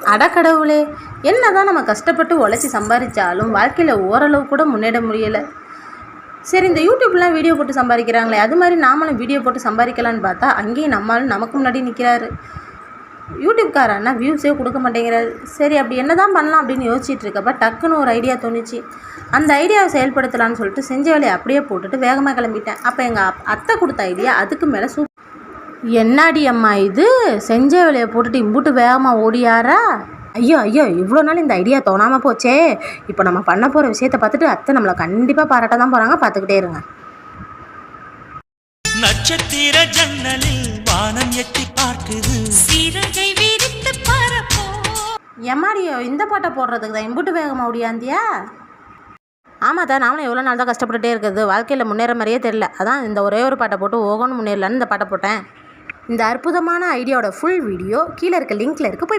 அடக்கடவுளே என்னதான் நம்ம கஷ்டப்பட்டு உழைச்சி சம்பாதிச்சாலும் வாழ்க்கையில் ஓரளவு கூட முன்னேற முடியலை. சரி இந்த யூடியூப்லாம் வீடியோ போட்டு சம்பாதிக்கிறாங்களே அது மாதிரி நாமளும் வீடியோ போட்டு சம்பாதிக்கலான்னு பார்த்தா அங்கேயும் நம்மளும் நமக்கு முன்னாடி நிற்கிறாரு யூடியூப்காரன்னா வியூஸே கொடுக்க மாட்டேங்கிறாரு. சரி அப்படி என்ன தான் பண்ணலாம் அப்படின்னு யோசிச்சுட்டு இருக்கப்ப டக்குன்னு ஒரு ஐடியா தோணுச்சு. அந்த ஐடியாவை செயல்படுத்தலாம்னு சொல்லிட்டு செஞ்ச வேலையை அப்படியே போட்டுட்டு வேகமாக கிளம்பிட்டேன். அப்போ எங்கள் அத்தை கொடுத்த ஐடியா அதுக்கு மேலே சூப் என்னாடி அம்மா இது? செஞ்ச வேலையை போட்டுட்டு இம்புட்டு வேகமாக ஓடியாரா? ஐயோ ஐயோ இவ்வளோ நாள் இந்த ஐடியா தோணாமல் போச்சே. இப்போ நம்ம பண்ண போகிற விஷயத்தை பார்த்துட்டு அத்தை நம்மளை கண்டிப்பாக பாராட்ட தான் போகிறாங்க பார்த்துக்கிட்டே இருங்க. நட்சத்திர ஜன்னலில் வானம் எட்டி பார்க்குது. சிறகை விரித்து எம்மாடியோ இந்த பாட்டை போடுறதுக்கு தான் இம்புட்டு வேகமாக ஓடியாந்தியா? ஆமாம் தான் நானும் எவ்வளோ நாள் தான் கஷ்டப்பட்டுட்டே இருக்குது. வாழ்க்கையில் முன்னேற மாதிரியே தெரில அதான் இந்த ஒரே ஒரு பாட்டை போட்டு ஓகோன்னு முன்னேறலான்னு இந்த பாட்டை போட்டேன். இந்த அற்புதமான ஐடியாவோட ஃபுல் வீடியோ கீழே இருக்க லிங்க்கில் இருக்குது போய்